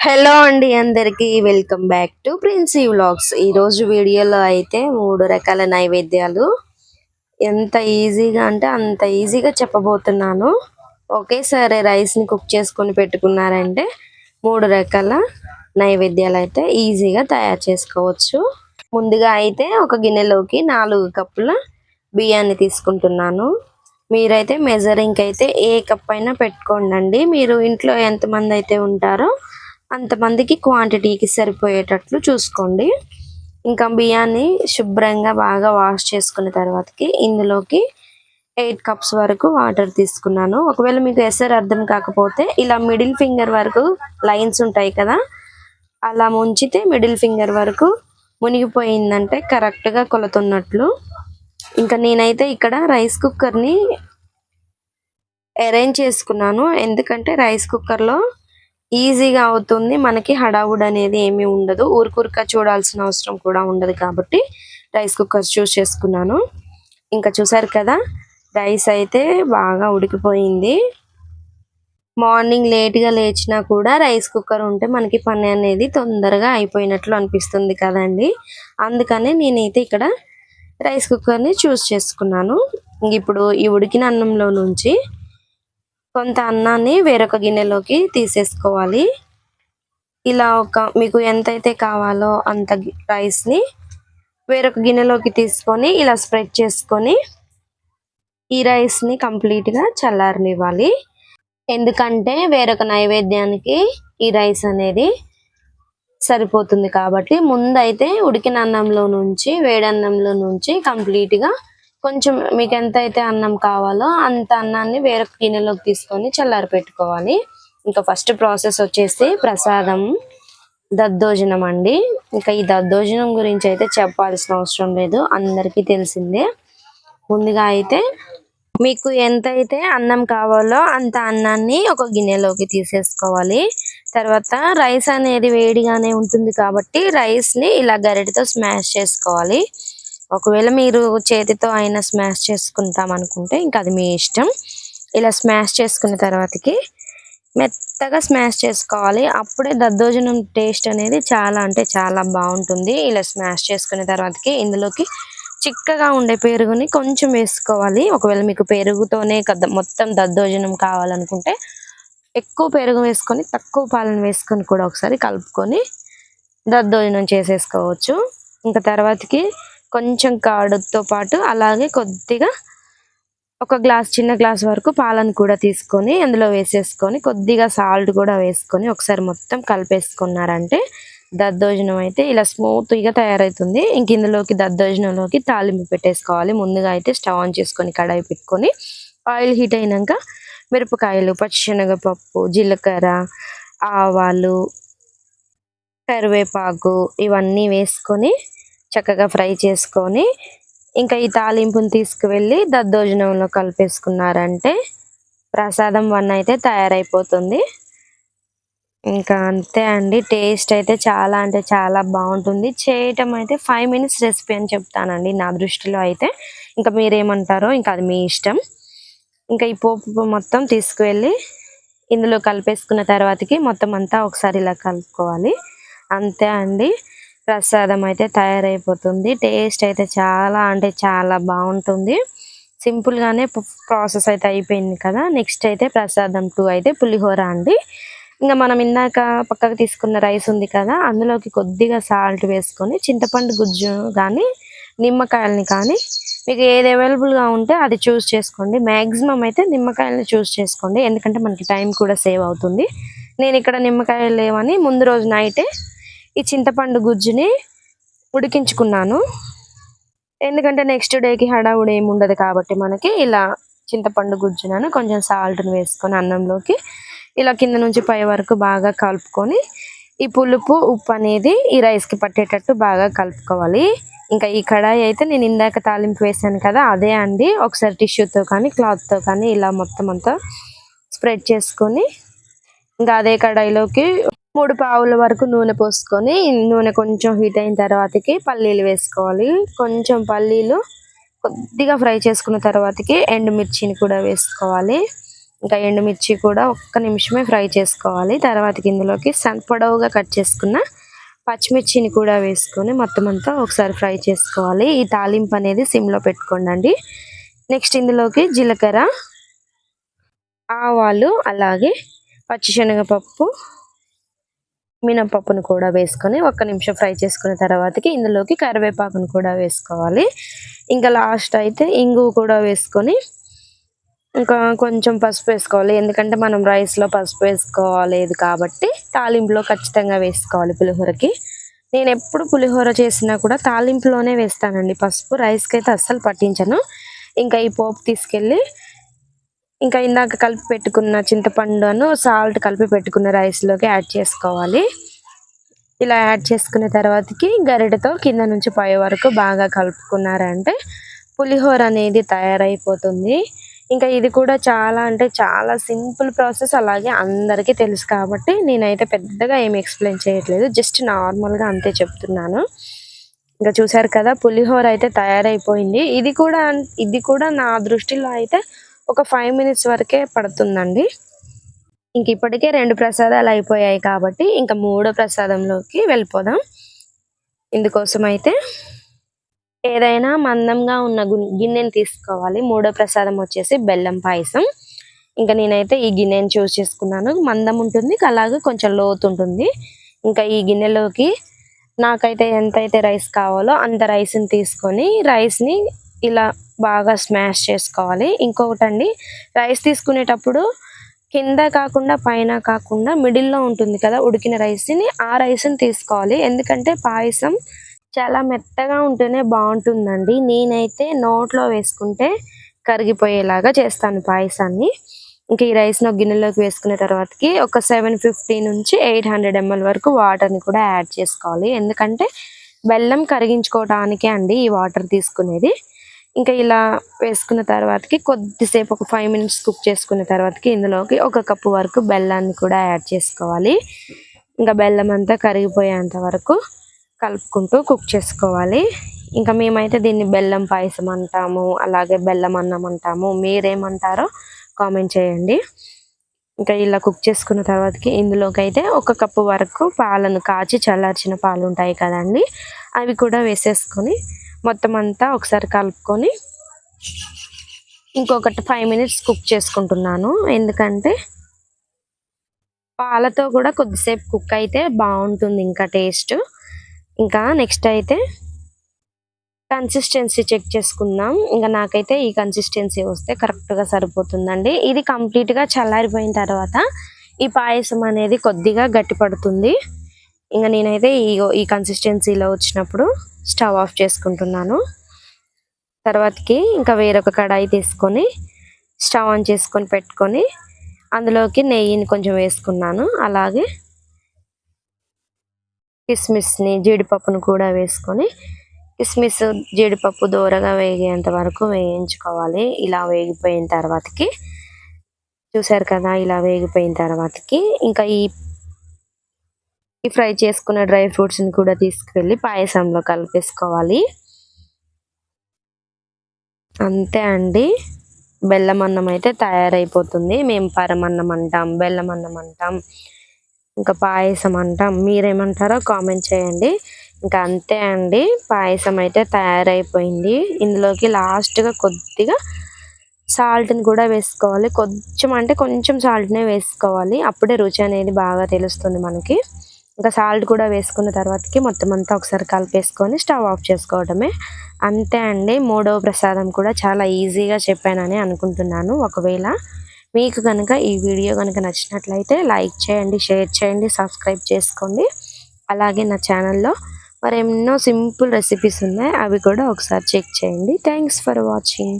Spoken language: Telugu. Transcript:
హలో అండి అందరికీ welcome back to Princy vlogs. ఈరోజు వీడియోలో అయితే మూడు రకాల నైవేద్యాలు. ఎంత ఈజీగా అంటే అంత ఈజీగా చెప్పబోతున్నాను. ఒకేసారి రైస్ని కుక్ చేసుకొని పెట్టుకున్నారంటే మూడు రకాల నైవేద్యాలు అయితే ఈజీగా తయారు చేసుకోవచ్చు. ముందుగా అయితే ఒక గిన్నెలోకి నాలుగు కప్పుల బియ్యాన్ని తీసుకుంటున్నాను. మీరైతే మెజరింగ్ అయితే ఏ కప్ అయినా పెట్టుకోండి మీరు ఇంట్లో ఎంతమంది అయితే ఉంటారో అంతమందికి క్వాంటిటీకి సరిపోయేటట్లు చూసుకోండి. ఇంకా బియ్యాన్ని శుభ్రంగా బాగా వాష్ చేసుకున్న తర్వాతకి ఇందులోకి ఎయిట్ కప్స్ వరకు వాటర్ తీసుకున్నాను. ఒకవేళ మీకు ఎసర్ అర్థం కాకపోతే ఇలా మిడిల్ ఫింగర్ వరకు లైన్స్ ఉంటాయి కదా అలా ముంచితే మిడిల్ ఫింగర్ వరకు మునిగిపోయిందంటే కరెక్ట్గా కొలుతున్నట్లు. ఇంకా నేనైతే ఇక్కడ రైస్ కుక్కర్ని అరేంజ్ చేసుకున్నాను. ఎందుకంటే రైస్ కుక్కర్లో ఈజీగా అవుతుంది. మనకి హడావుడ్ అనేది ఏమీ ఉండదు. ఊరుకూరుక చూడాల్సిన అవసరం కూడా ఉండదు కాబట్టి రైస్ కుక్కర్ చూస్ చేసుకున్నాను. ఇంకా చూసారు కదా రైస్ అయితే బాగా ఉడికిపోయింది. మార్నింగ్ లేట్గా లేచినా కూడా రైస్ కుక్కర్ ఉంటే మనకి పని అనేది తొందరగా అయిపోయినట్లు అనిపిస్తుంది కదండి. అందుకనే నేనైతే ఇక్కడ రైస్ కుక్కర్ని చూస్ చేసుకున్నాను. ఇప్పుడు ఈ ఉడికిన అన్నంలో నుంచి కొంత అన్నాన్ని వేరొక గిన్నెలోకి తీసేసుకోవాలి. ఇలా ఒక మీకు ఎంతైతే కావాలో అంత రైస్ని వేరొక గిన్నెలోకి తీసుకొని ఇలా స్ప్రెడ్ చేసుకొని ఈ రైస్ని కంప్లీట్గా చల్లారనివ్వాలి. ఎందుకంటే వేరొక నైవేద్యానికి ఈ రైస్ అనేది సరిపోతుంది కాబట్టి ముందైతే ఉడికిన అన్నంలో నుంచి వేడన్నంలో నుంచి కంప్లీట్గా కొంచెం మీకు ఎంత అయితే అన్నం కావాలో అంత అన్నాన్ని వేరొక గిన్నెలోకి తీసుకొని చల్లారి పెట్టుకోవాలి. ఇంకా ఫస్ట్ ప్రాసెస్ వచ్చేసి ప్రసాదం దద్దోజనం అండి. ఇంకా ఈ దద్దోజనం గురించి అయితే చెప్పాల్సిన అవసరం లేదు అందరికీ తెలిసిందే. ముందుగా అయితే మీకు ఎంతైతే అన్నం కావాలో అంత అన్నాన్ని ఒక గిన్నెలోకి తీసేసుకోవాలి. తర్వాత రైస్ అనేది వేడిగానే ఉంటుంది కాబట్టి రైస్ని ఇలా గరిటతో స్మాష్ చేసుకోవాలి. ఒకవేళ మీరు చేతితో అయినా స్మాష్ చేసుకుంటాం అనుకుంటే ఇంకా అది మీ ఇష్టం. ఇలా స్మాష్ చేసుకున్న తర్వాతకి మెత్తగా స్మాష్ చేసుకోవాలి. అప్పుడే దద్దోజనం టేస్ట్ అనేది చాలా అంటే చాలా బాగుంటుంది. ఇలా స్మాష్ చేసుకున్న తర్వాతకి ఇందులోకి చిక్కగా ఉండే పెరుగుని కొంచెం వేసుకోవాలి. ఒకవేళ మీకు పెరుగుతోనే కదా మొత్తం దద్దోజనం కావాలనుకుంటే ఎక్కువ పెరుగు వేసుకొని తక్కువ పాలను వేసుకొని కూడా ఒకసారి కలుపుకొని దద్దోజనం చేసేసుకోవచ్చు. ఇంకా తర్వాతకి కొంచెం కాడుతో పాటు అలాగే కొద్దిగా ఒక గ్లాస్ చిన్న గ్లాస్ వరకు పాలను కూడా తీసుకొని అందులో వేసేసుకొని కొద్దిగా సాల్ట్ కూడా వేసుకొని ఒకసారి మొత్తం కలిపేసుకున్నారంటే దద్దోజనం అయితే ఇలా స్మూత్గా తయారవుతుంది. ఇంక ఇందులోకి దద్దోజనంలోకి తాలింపు పెట్టేసుకోవాలి. ముందుగా అయితే స్టవ్ ఆన్ చేసుకొని కడాయి పెట్టుకొని ఆయిల్ హీట్ అయినాక మిరపకాయలు పచ్చిశనగపప్పు జీలకర్ర ఆవాలు కరివేపాకు ఇవన్నీ వేసుకొని చక్కగా ఫ్రై చేసుకొని ఇంకా ఈ తాలింపుని తీసుకువెళ్ళి దద్దోజనంలో కలిపేసుకున్నారంటే ప్రసాదం వన్ అయితే తయారైపోతుంది. ఇంకా అంతే అండి టేస్ట్ అయితే చాలా అంటే చాలా బాగుంటుంది. చేయటం అయితే ఫైవ్ మినిట్స్ రెసిపీ అని చెప్తానండి నా దృష్టిలో అయితే. ఇంకా మీరేమంటారో ఇంకా అది మీ ఇష్టం. ఇంకా ఈ పోపు మొత్తం తీసుకువెళ్ళి ఇందులో కలిపేసుకున్న తర్వాతకి మొత్తం అంతా ఒకసారి ఇలా కలుపుకోవాలి. అంతే అండి. ప్రసాదం అయితే తయారైపోతుంది. టేస్ట్ అయితే చాలా అంటే చాలా బాగుంటుంది. సింపుల్గానే ప్రాసెస్ అయితే అయిపోయింది కదా. నెక్స్ట్ అయితే ప్రసాదం టూ అయితే పులిహోర అండి. ఇంకా మనం ఇందాక పక్కకు తీసుకున్న రైస్ ఉంది కదా అందులోకి కొద్దిగా సాల్ట్ వేసుకొని చింతపండు గుజ్జు కానీ నిమ్మకాయలని కానీ మీకు ఏది అవైలబుల్గా ఉంటే అది చూస్ చేసుకోండి. మ్యాక్సిమం అయితే నిమ్మకాయలని చూస్ చేసుకోండి. ఎందుకంటే మనకి టైం కూడా సేవ్ అవుతుంది. నేను ఇక్కడ నిమ్మకాయలు లేవని ముందు రోజు నైటే ఈ చింతపండు గుజ్జుని ఉడికించుకున్నాను. ఎందుకంటే నెక్స్ట్ డేకి హడావుడి ఏమి ఉండదు కాబట్టి మనకి ఇలా చింతపండు గుజ్జునను కొంచెం సాల్ట్ని వేసుకొని అన్నంలోకి ఇలా కింద నుంచి పై వరకు బాగా కలుపుకొని ఈ పులుపు ఉప్పు అనేది ఈ రైస్కి పట్టేటట్టు బాగా కలుపుకోవాలి. ఇంకా ఈ కడాయి అయితే నేను ఇందాక తాలింపు వేసాను కదా అదే అండి. ఒకసారి టిష్యూతో కానీ క్లాత్తో కానీ ఇలా మొత్తం అంతా స్ప్రెడ్ చేసుకొని ఇంకా అదే కడాయిలోకి మూడు పావుల వరకు నూనె పోసుకొని నూనె కొంచెం హీట్ అయిన తర్వాతకి పల్లీలు వేసుకోవాలి. కొంచెం పల్లీలు కొద్దిగా ఫ్రై చేసుకున్న తర్వాతకి ఎండుమిర్చిని కూడా వేసుకోవాలి. ఇంకా ఎండుమిర్చి కూడా ఒక్క నిమిషమే ఫ్రై చేసుకోవాలి. తర్వాత ఇందులోకి సన్ పొడవుగా కట్ చేసుకున్న పచ్చిమిర్చిని కూడా వేసుకొని మొత్తం అంతా ఒకసారి ఫ్రై చేసుకోవాలి. ఈ తాలింపు అనేది సిమ్లో పెట్టుకోండి నెక్స్ట్ ఇందులోకి జీలకర్ర ఆవాలు అలాగే పచ్చిశనగపప్పు మినపప్పును కూడా వేసుకొని ఒక్క నిమిషం ఫ్రై చేసుకున్న తర్వాతకి ఇందులోకి కరివేపాకును కూడా వేసుకోవాలి. ఇంకా లాస్ట్ అయితే ఇంగు కూడా వేసుకొని ఇంకా కొంచెం పసుపు వేసుకోవాలి. ఎందుకంటే మనం రైస్లో పసుపు వేసుకోలేదు కాబట్టి తాలింపులో ఖచ్చితంగా వేసుకోవాలి పులిహోరకి. నేను ఎప్పుడు పులిహోర చేసినా కూడా తాలింపులోనే వేస్తానండి పసుపు. రైస్కి అయితే అస్సలు పట్టించను. ఇంకా ఈ పోపు తీసుకెళ్ళి ఇంకా ఇందాక కలిపి పెట్టుకున్న చింతపండును సాల్ట్ కలిపి పెట్టుకున్న రైస్లోకి యాడ్ చేసుకోవాలి. ఇలా యాడ్ చేసుకున్న తర్వాతకి గరిటతో కింద నుంచి పై వరకు బాగా కలుపుకున్నారంటే పులిహోర అనేది తయారైపోతుంది. ఇంకా ఇది కూడా చాలా అంటే చాలా సింపుల్ ప్రాసెస్ అలాగే అందరికీ తెలుసు కాబట్టి నేనైతే పెద్దగా ఏమి ఎక్స్ప్లెయిన్ చేయట్లేదు జస్ట్ నార్మల్గా అంతే చెప్తున్నాను. ఇంకా చూసారు కదా పులిహోర అయితే తయారైపోయింది. ఇది కూడా ఇది కూడా నా దృష్టిలో అయితే ఒక ఫైవ్ మినిట్స్ వరకే పడుతుందండి. ఇంక ఇప్పటికే రెండు ప్రసాదాలు అయిపోయాయి కాబట్టి ఇంకా మూడో ప్రసాదంలోకి వెళ్ళిపోదాం. ఇందుకోసం అయితే ఏదైనా మందంగా ఉన్న గిన్నెని తీసుకోవాలి. మూడో ప్రసాదం వచ్చేసి బెల్లం పాయసం. ఇంకా నేనైతే ఈ గిన్నెని చూస్ చేసుకున్నాను. మందం ఉంటుంది అలాగే కొంచెం లోతు ఉంటుంది. ఇంకా ఈ గిన్నెలోకి నాకైతే ఎంతైతే రైస్ కావాలో అంత రైస్ని తీసుకొని రైస్ని ఇలా బాగా స్మాష్ చేసుకోవాలి. ఇంకొకటి అండి రైస్ తీసుకునేటప్పుడు కింద కాకుండా పైన కాకుండా మిడిల్లో ఉంటుంది కదా ఉడికిన రైస్ని ఆ రైస్ని తీసుకోవాలి. ఎందుకంటే పాయసం చాలా మెత్తగా ఉంటేనే బాగుంటుందండి. నేనైతే నోట్లో వేసుకుంటే కరిగిపోయేలాగా చేస్తాను పాయసాన్ని. ఇంక ఈ రైస్ను గిన్నెలోకి వేసుకున్న తర్వాతకి ఒక సెవెన్ ఫిఫ్టీ నుంచి ఎయిట్ హండ్రెడ్ ఎంఎల్ వరకు వాటర్ని కూడా యాడ్ చేసుకోవాలి. ఎందుకంటే బెల్లం కరిగించుకోవటానికే అండి ఈ వాటర్ తీసుకునేది. ఇంకా ఇలా వేసుకున్న తర్వాతకి కొద్దిసేపు ఒక ఫైవ్ మినిట్స్ కుక్ చేసుకున్న తర్వాతకి ఇందులోకి ఒక కప్పు వరకు బెల్లాన్ని కూడా యాడ్ చేసుకోవాలి. ఇంకా బెల్లం అంతా కరిగిపోయేంత వరకు కలుపుకుంటూ కుక్ చేసుకోవాలి. ఇంకా మేమైతే దీన్ని బెల్లం పాయసం అంటాము అలాగే బెల్లం అన్నం అంటాము. మీరేమంటారో కామెంట్ చేయండి. ఇంకా ఇలా కుక్ చేసుకున్న తర్వాతకి ఇందులోకి అయితే ఒక కప్పు వరకు పాలను కాచి చల్లార్చిన పాలు ఉంటాయి కదండి. అవి కూడా వేసేసుకొని మొత్తం అంతా ఒకసారి కలుపుకొని ఇంకొకటి ఫైవ్ మినిట్స్ కుక్ చేసుకుంటున్నాను. ఎందుకంటే పాలతో కూడా కొద్దిసేపు కుక్ అయితే బాగుంటుంది ఇంకా టేస్ట్. ఇంకా నెక్స్ట్ అయితే కన్సిస్టెన్సీ చెక్ చేసుకుందాం. ఇంకా నాకైతే ఈ కన్సిస్టెన్సీ వస్తే కరెక్ట్గా సరిపోతుందండి. ఇది కంప్లీట్గా చల్లారిపోయిన తర్వాత ఈ పాయసం అనేది కొద్దిగా గట్టిపడుతుంది ఇంకా నేనైతే ఈ ఈ కన్సిస్టెన్సీలో వచ్చినప్పుడు స్టవ్ ఆఫ్ చేసుకుంటున్నాను. తర్వాతకి ఇంకా వేరొక కడాయి తీసుకొని స్టవ్ ఆన్ చేసుకొని పెట్టుకొని అందులోకి నెయ్యిని కొంచెం వేసుకున్నాను. అలాగే కిస్మిస్ని జీడిపప్పును కూడా వేసుకొని కిస్మిస్ జీడిపప్పు దూరగా వేగేంత వరకు వేయించుకోవాలి. ఇలా వేగిపోయిన తర్వాతకి చూసారు కదా ఇలా వేగిపోయిన తర్వాతకి ఇంకా ఈ ఫ్రై చేసుకున్న డ్రై ఫ్రూట్స్ని కూడా తీసుకువెళ్ళి పాయసంలో కలిపేసుకోవాలి. అంతే అండి. బెల్లం అన్నం అయితే తయారైపోతుంది. మేము పరమన్నం అంటాం బెల్లం అన్నం అంటాం ఇంకా పాయసం అంటాం. మీరేమంటారో కామెంట్ చేయండి. ఇంకా అంతే అండి. పాయసం అయితే తయారైపోయింది. ఇందులోకి లాస్ట్గా కొద్దిగా సాల్ట్ని కూడా వేసుకోవాలి. కొంచెం అంటే కొంచెం సాల్ట్నే వేసుకోవాలి. అప్పుడే రుచి అనేది బాగా తెలుస్తుంది మనకి. ఇంకా సాల్ట్ కూడా వేసుకున్న తర్వాతకి మొత్తం అంతా ఒకసారి కలిపేసుకొని స్టవ్ ఆఫ్ చేసుకోవడమే. అంతే అండి. మూడవ ప్రసాదం కూడా చాలా ఈజీగా చెప్పానని అనుకుంటున్నాను. ఒకవేళ మీకు కనుక ఈ వీడియో కనుక నచ్చినట్లయితే లైక్ చేయండి షేర్ చేయండి సబ్స్క్రైబ్ చేసుకోండి. అలాగే నా ఛానల్లో మరి ఎన్నో సింపుల్ రెసిపీస్ ఉన్నాయి అవి కూడా ఒకసారి చెక్ చేయండి. Thanks for watching